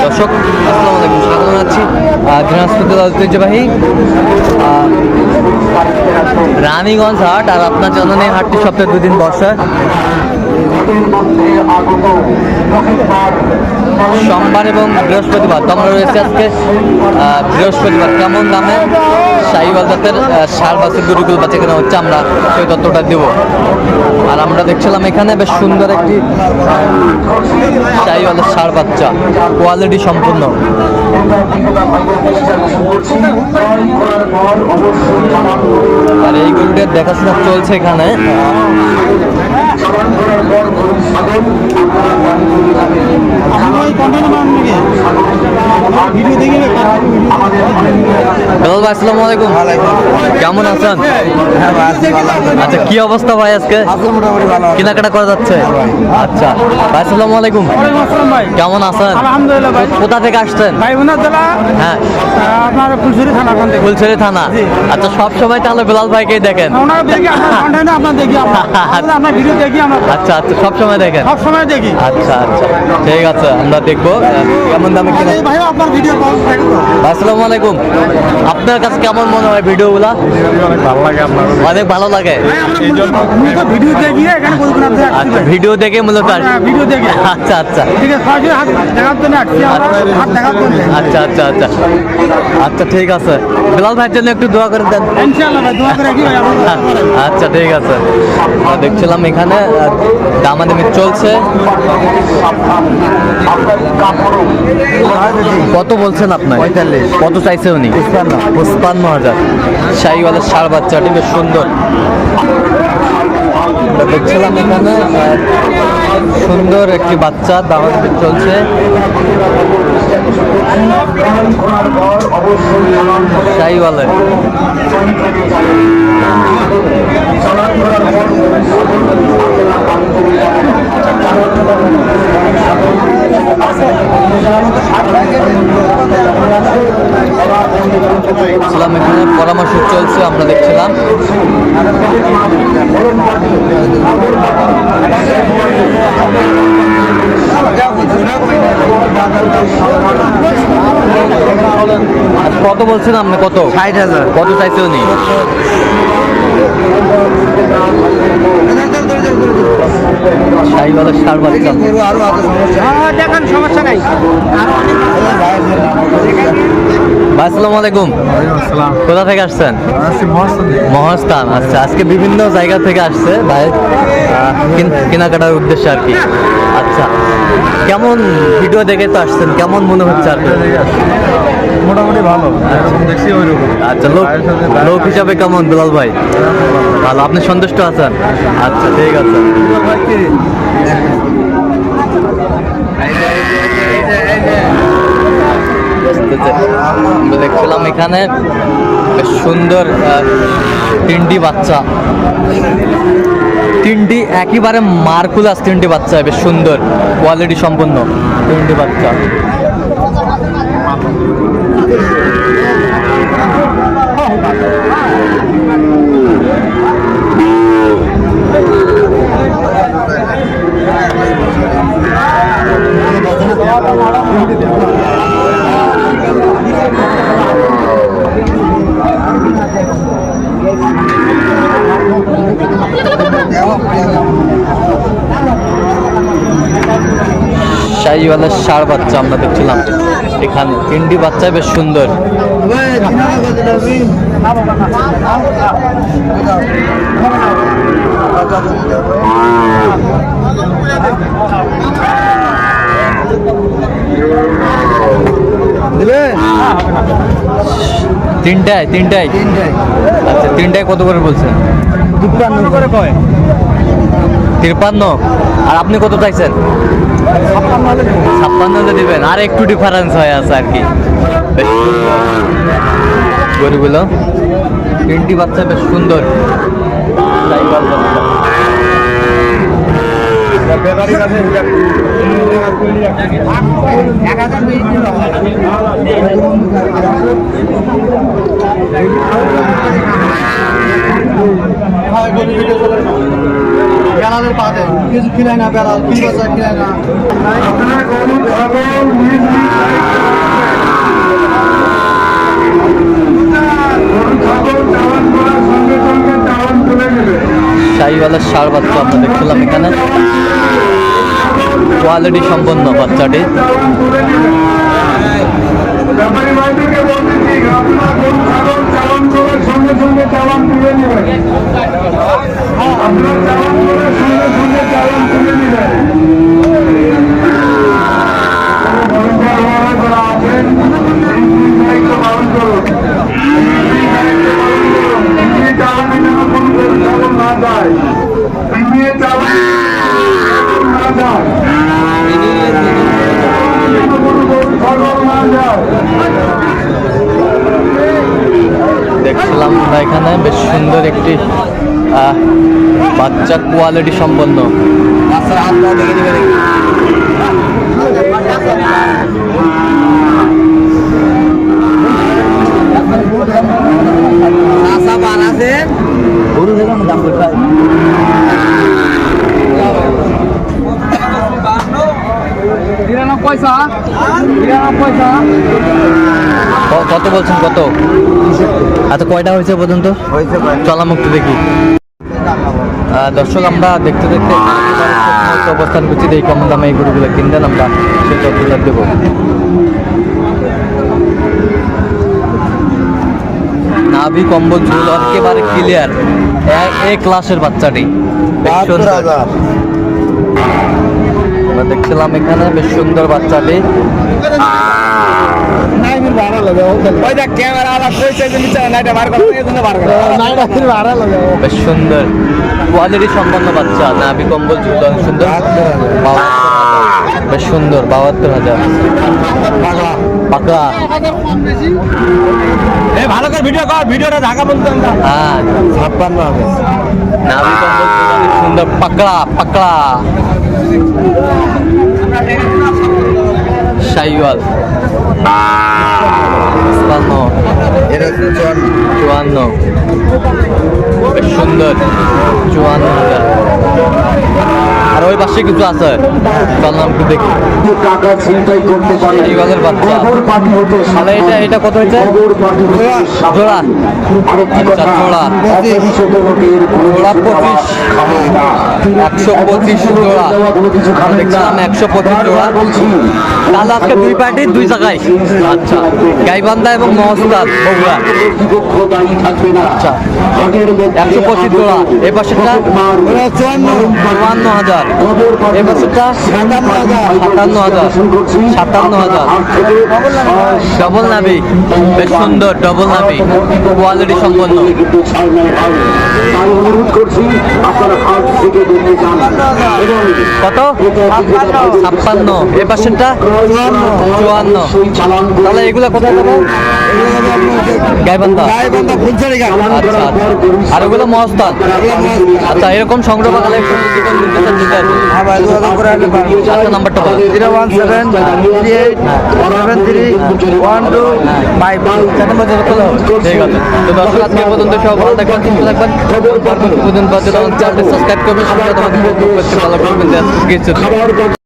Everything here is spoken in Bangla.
দর্শক আসসালামু আলাইকুম স্বাগত জানাচ্ছি আহ, ঐতিহ্যবাহী রানীগঞ্জ হাট আর আপনার জন্য হাটটি সপ্তাহে দুদিন বসে। সোমবার এবং বৃহস্পতিবার তো আমরা রয়েছে আজকে। বৃহস্পতিবার কেমন দামে? শাহিওয়াল জাতের সার বাছুর গরুগুলো বাচ্চা কেনা হচ্ছে, আমরা সেই তথ্যটা দেবো। আর আমরা দেখছিলাম এখানে বেশ সুন্দর একটি শাহিওয়ালের সার বাচ্চা, কোয়ালিটি সম্পূর্ণ। আর এই গরুটার দেখাশোনা চলছে এখানে। সাবান ধরার পর গরম সাধন আপনারা আমাদের বেলাল ভাই আসসালামু আলাইকুম। কেমন আছেন? আচ্ছা কি অবস্থা ভাই আজকে? কেনাকাটা করা যাচ্ছে? আচ্ছা ভাই আসসালামু আলাইকুম। কেমন আছেন? কোথা থেকে আসছেন? হ্যাঁ। আপনার ফুলছড়ি থানা ফুলছড়ি থানা। আচ্ছা সব সময় তাহলে বেলাল ভাইকেই দেখেন। দেখি আপনার কন্টেন্ট আপনার দেখি আমরা আসলে আপনার ভিডিও দেখি আমরা আচ্ছা আচ্ছা সব সময় দেখেন? সব সময় দেখি। আচ্ছা আচ্ছা ঠিক আছে আমরা দেখব। কেমন দামে কিনা ভাই আপনার ভিডিও আসসালামু আলাইকুম। আপনার কাছে কেমন মনে হয় ভিডিওগুলা? ভালো লাগে। আপনার অনেক ভালো লাগে ভিডিও এখানে আচ্ছা ভিডিও দেখে মূলত ভিডিও দেখে। আচ্ছা আচ্ছা। ঠিক আছে সরাসরি হাত দেখার জন্য হাত দেখার জন্য। আচ্ছা আচ্ছা আচ্ছা। আচ্ছা ঠিক আছে। বিলাল ভাইয়ের জন্য একটু দোয়া করে দেন। ইনশাআল্লাহ ভাই দোয়া করে কি আচ্ছা ঠিক আছে। দেখছিলাম এখানে দামাদামি চলছে। কত বলছেন আপনার কত চাইছে উনি? পুষ্পান্ন পুষ্পান্ন হাজার শাহিওয়ালের সার বাচ্চাটি বেশ সুন্দর। দেখছিলাম এখানে সুন্দর একটি বাচ্চা দামাদামি চলছে। শাহিওয়ালের ছিলাম এখানে পরামর্শ চলছে আমরা দেখছিলাম। আর কত বলছেন আপনি? কত? ষাট হাজার। কত চাইছে উনি? সার বাচ্চা হ্যাঁ দেখেন সমস্যা নাই। আসসালামু আলাইকুম। কোথা থেকে আসছেন? মহাস্থান আচ্ছা আজকে বিভিন্ন জায়গা থেকে আসছে ভাই কেনাকাটার উদ্দেশ্যে আর কি। আচ্ছা কেমন ভিডিও দেখে তো আসছেন? কেমন মনে হচ্ছে আর কি? মোটামুটি ভালো। দেখছি ওই আচ্ছা লোক লোক হিসাবে কেমন বিলাল ভাই? ভালো। আপনি সন্তুষ্ট আছেন? আচ্ছা ঠিক আছে। আমরা এখানে সুন্দর তিনটি বাচ্চা। তিনটি একেবারে মার্কুলাস তিনটি বাচ্চা, বেশ সুন্দর কোয়ালিটি সম্পন্ন তিনটি বাচ্চা। শাহিওয়ালের সার বাচ্চা আমরা দেখছিলাম। এখানে তিনটি বাচ্চা বেশ সুন্দর। তিনটায় তিনটায়। আচ্ছা তিনটায় কত করে বলছেন? করে কয়? তিরপান্ন আর আপনি কত চাইছেন? ছাপ্পান্ন দিবেন। আর একটু ডিফারেন্স হয়ে আছে আর কি। গরুগুলো তিনটি বাচ্চা বেশ সুন্দর। বেড়ালের পাতে কিছু খিলাই না বেড়াল কি বছর খিলাই না শাহিওয়ালার সারবাদ বাচ্চা আমরা এখানে। কোয়ালিটি সম্পন্ন বাচ্চাটি। আপনারা চালান করার সঙ্গে সঙ্গে চালান তুলে নেবেন। দেখছিলাম আমরা এখানে বেশ সুন্দর একটি বাচ্চা কোয়ালিটি সম্পন্ন। কত বলছেন কত? আচ্ছা কয়টা হয়েছে পর্যন্ত? চলামুক্তি দেখি। দর্শক আমরা দেখতে দেখতে অবস্থান করছি। এই কম দামে এই গরুগুলো কিনবেন আমরা সেই তথ্যটা দেবো। নাভি কম্বল ঝুল একেবারে ক্লিয়ার এ ক্লাসের বাচ্চাটি। দেখছিলাম এখানে বেশ সুন্দর বাচ্চাটি। ওই দেখ ক্যামেরা আলাদা কইছে যে নিচে নাইটা বার করতে এই জন্য বার করে। নাইটা ফির ভাড়া লাগে বেশ সুন্দর। কোয়ালিটি সম্পন্ন বাচ্চা নাভি কম্বল ঝুল অনেক সুন্দর। বেশ সুন্দর বাহাত্তর হাজার। পাকড়া এই ভালো করে ভিডিও কর ভিডিওটা ঢাকা বলতে হ্যাঁ। ছাপ্পান্ন হবে। নাভি কম্বল ঝুল সুন্দর। পাকড়া পাকড়া শাইওয়াল পাঁচপান্ন চুয়ান্ন। বেশ সুন্দর। চুয়ান্ন হাজার। আর ওই পাশে কিছু আছে চল নাম একটু দেখি তাহলে এটা এটা কত হয়েছে জোড়া আচ্ছা, জোড়া। জোড়া পঁচিশ। একশো পঁচিশ জোড়া। দেখছিলাম একশো পঁচিশ জোড়া। তাহলে আজকে দুই পার্টি দুই জায়গায় আচ্ছা গাইবান্ধা এবং মহস্তাদ বগুড়া আচ্ছা। একশো পঁচিশ জোড়া। এই পাশেরটা? চুয়ান্ন হাজার পাশেরটা? সাতান্ন হাজার সাতান্ন হাজার। সাতান্ন হাজার। ডবল নাভি বেশ সুন্দর ডবল নাভি কোয়ালিটি সম্পন্ন। কত? ছাপ্পান্ন। এ পার্সেন্টটা চুয়ান্ন। তাহলে এগুলো কোথায় পাবো গাইবান্ধা। আচ্ছা গরু আর ওগুলো মহস্তান আচ্ছা এরকম সংগ্রহ বা কালেকশন জীবন নির্দেশন দিতে হবে। আচ্ছা নাম্বারটা বলো। Zero one seven three eight seven three one two five. চার নম্বর যেটা খোলা হবে। ঠিক আছে। তো দর্শক আজকে পর্যন্ত সব ভালো থাকবেন সুস্থ থাকবেন। পর্যন্ত সাবস্ক্রাইব করবেন সবাই তোমাদের ভালো করবেন কিছু খাবার